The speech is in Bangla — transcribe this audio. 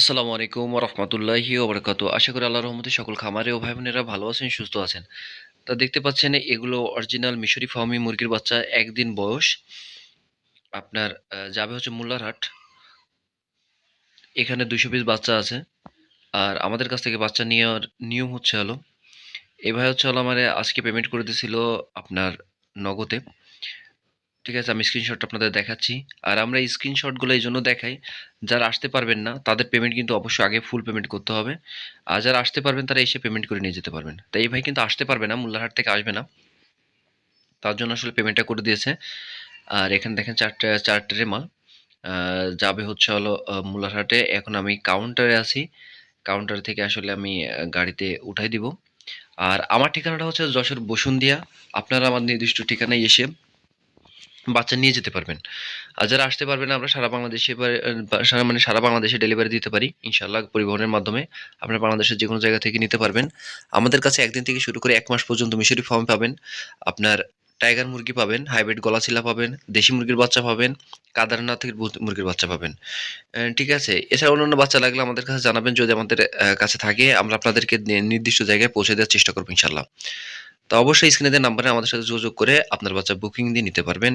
আসসালামু আলাইকুম রহমতুল্লাহি ওবরাকাতু আশা করি আল্লাহ রহমতে সকল খামারে ও ভাই বোনেরা ভালো আছেন, সুস্থ আছেন। তা দেখতে পাচ্ছেন এগুলো অরিজিনাল মিশরি ফার্মি মুরগির বাচ্চা, একদিন বয়স। আপনার যাবে হচ্ছে মোল্লারহাট। এখানে দুশো পিস বাচ্চা আছে। আর আমাদের কাছ থেকে বাচ্চা নেওয়ার নিয়ম হচ্ছে হলো এই ভাই হচ্ছে হলো আমার আজকে পেমেন্ট করে দিয়েছিল আপনার নগদে। ঠিক আছে আমি স্ক্রিনশটটা আপনাদের দেখাচ্ছি। আর আমরা এই স্ক্রিনশটগুলো এই জন্য দেখাই যারা আসতে পারবেন না তাদের পেমেন্ট কিন্তু অবশ্যই আগে ফুল পেমেন্ট করতে হবে। আর যারা আসতে পারবেন তারা এসে পেমেন্ট করে নিয়ে যেতে পারবেন। তাই এই ভাই কিন্তু আসতে পারবে না মোল্লারহাট থেকে আসবে না। তার জন্য আসলে পেমেন্টটা করে দিয়েছে। আর এখানে দেখেন চারটে চারটে মাল। যাবে হচ্ছে হলো আহ, মোল্লারহাটে। এখন আমি কাউন্টারে আছি। কাউন্টার থেকে আসলে আমি গাড়িতে উঠাই দিব। আর আমার ঠিকানাটা হচ্ছে যশোর বসুন্ধিয়া। আপনারা আমার নির্দিষ্ট ঠিকানায় এসে বাচ্চা নিয়ে যেতে পারবেন। আর যারা আসতে পারবেন আমরা সারা বাংলাদেশে সারা মানে সারা বাংলাদেশে ডেলিভারি দিতে পারি ইনশাল্লাহ পরিবহনের মাধ্যমে। আপনারা বাংলাদেশের যে কোনো জায়গা থেকে নিতে পারবেন। আমাদের কাছে একদিন থেকে শুরু করে এক মাস পর্যন্ত মিশরি ফার্ম পাবেন। আপনার টাইগার মুরগি পাবেন হাইব্রিড গলাচিলা পাবেন, দেশি মুরগির বাচ্চা পাবেন, কাদারনাথের মুরগির বাচ্চা পাবেন। ঠিক আছে? এছাড়া অন্যান্য বাচ্চা লাগলে আমাদের কাছে জানাবেন, যদি আমাদের কাছে থাকে, আমরা আপনাদেরকে নির্দিষ্ট জায়গায় পৌঁছে দেওয়ার চেষ্টা করব ইনশাল্লাহ তো অবশ্যই স্ক্রিনে নাম্বারে আমাদের সাথে যোগাযোগ করে আপনার বাচ্চা বুকিং দিয়ে নিতে পারবেন।